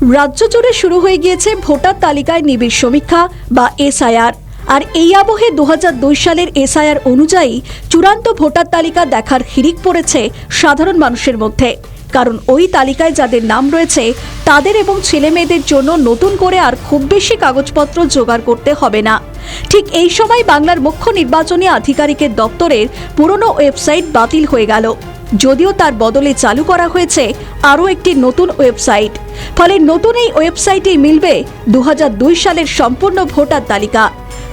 রাজ্য জুড়ে শুরু হয়ে গিয়েছে ভোটার তালিকায় নিবিড় সমীক্ষা বা এসআইআর। আর এই আবহে দু হাজার দুই সালের এসআইআর অনুযায়ী চূড়ান্ত ভোটার তালিকা দেখার হিড়িক পড়েছে সাধারণ মানুষের মধ্যে। কারণ ওই তালিকায় যাদের নাম রয়েছে, তাদের এবং ছেলে মেয়েদের জন্য নতুন করে আর খুব বেশি কাগজপত্র জোগাড় করতে হবে না। ঠিক এই সময় বাংলার মুখ্য নির্বাচনী আধিকারিকের দপ্তরের পুরনো ওয়েবসাইট বাতিল হয়ে গেল। যদিও তার বদলে চালু করা হয়েছে আরও একটি নতুন ওয়েবসাইট। ফলে নতুন এই ওয়েবসাইটেই মিলবে দু হাজার দুই সালের সম্পূর্ণ ভোটার তালিকা।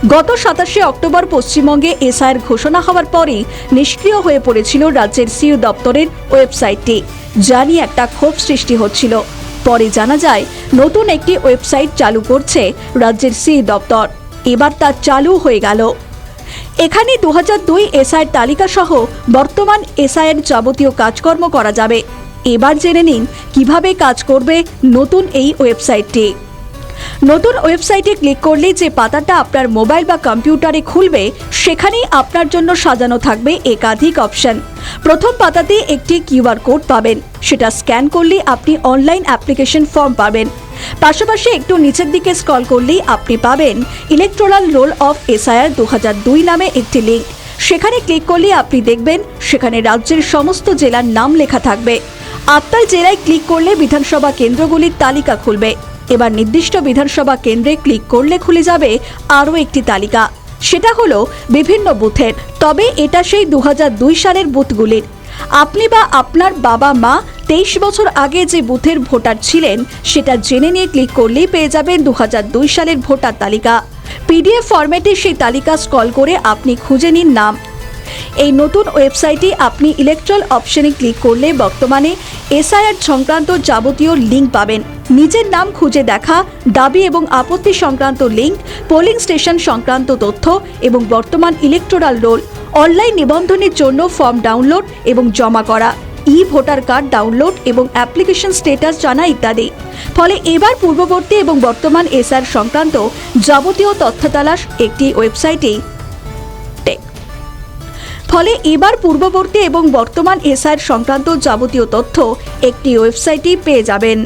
গত সাতাশে অক্টোবর পশ্চিমবঙ্গে এসআইয়ের ঘোষণা হওয়ার পরই নিষ্ক্রিয় হয়ে পড়েছিল রাজ্যের সিইও দপ্তরের ওয়েবসাইটটি যা নিয়ে একটা ক্ষোভ সৃষ্টি হচ্ছিল। পরে জানা যায়, নতুন একটি ওয়েবসাইট চালু করছে রাজ্যের সিই দপ্তর। এবার তা চালু হয়ে গেল। এখানে দু হাজার দুই এসআইয়ের তালিকা সহ বর্তমান এসআইয়ের যাবতীয় কাজকর্ম করা যাবে। এবার জেনে নিন কীভাবে কাজ করবে নতুন এই ওয়েবসাইটটি। নতুন ওয়েবসাইটে ক্লিক করলে যে পাতাটা আপনার মোবাইল বা কম্পিউটারে খুলবে, সেখানেই আপনার জন্য সাজানো থাকবে একাধিক অপশন। প্রথম পাতাতে একটি কিউআর কোড পাবেন। সেটা স্ক্যান করলে আপনি অনলাইন অ্যাপ্লিকেশন ফর্ম পাবেন। পাশাপাশি একটু নিচের দিকে স্ক্রল করলেই আপনি পাবেন ইলেকট্রাল রোল অফ এসআইআর দু দুই নামে একটি লিঙ্ক সেখানে ক্লিক করলে আপনি দেখবেন সেখানে রাজ্যের সমস্ত জেলার নাম লেখা থাকবে। আপনার জেলায় ক্লিক করলে বিধানসভা কেন্দ্রগুলির তালিকা খুলবে। এবার নির্দিষ্ট বিধানসভা কেন্দ্রে ক্লিক করলে খুলে যাবে আরও একটি তালিকা। সেটা হলো বিভিন্ন বুথের। তবে এটা সেই দু হাজার দুই সালের বুথগুলির। আপনি বা আপনার বাবা মা তেইশ বছর আগে যে বুথের ভোটার ছিলেন, সেটা জেনে নিয়ে ক্লিক করলেই পেয়ে যাবেন দু হাজার দুই সালের ভোটার তালিকা। পিডিএফ ফরম্যাটে সেই তালিকা স্ক্রল করে আপনি খুঁজে নিন নাম। এই নতুন ওয়েবসাইটে আপনি ইলেকট্রাল অপশনে ক্লিক করলে বর্তমানে এসআইআর সংক্রান্ত যাবতীয় লিঙ্ক পাবেন। নিজের নাম খুঁজে দেখা, দাবি এবং আপত্তি সংক্রান্ত লিঙ্ক, পোলিং স্টেশন সংক্রান্ত তথ্য এবং বর্তমান ইলেকটোরাল রোল অনলাইন নিবন্ধনের জন্য ফর্ম ডাউনলোড এবং জমা করা ই ভোটার কার্ড ডাউনলোড এবং অ্যাপ্লিকেশন স্টেটাস জানা ইত্যাদি। ফলে এবার পূর্ববর্তী এবং বর্তমান এসআর সংক্রান্ত যাবতীয় তথ্য তালাশ একটি ওয়েবসাইটেই। ফলে এবার পূর্ববর্তী এবং বর্তমান এসআর সংক্রান্ত যাবতীয় তথ্য একটি ওয়েবসাইটেই পেয়ে যাবেন।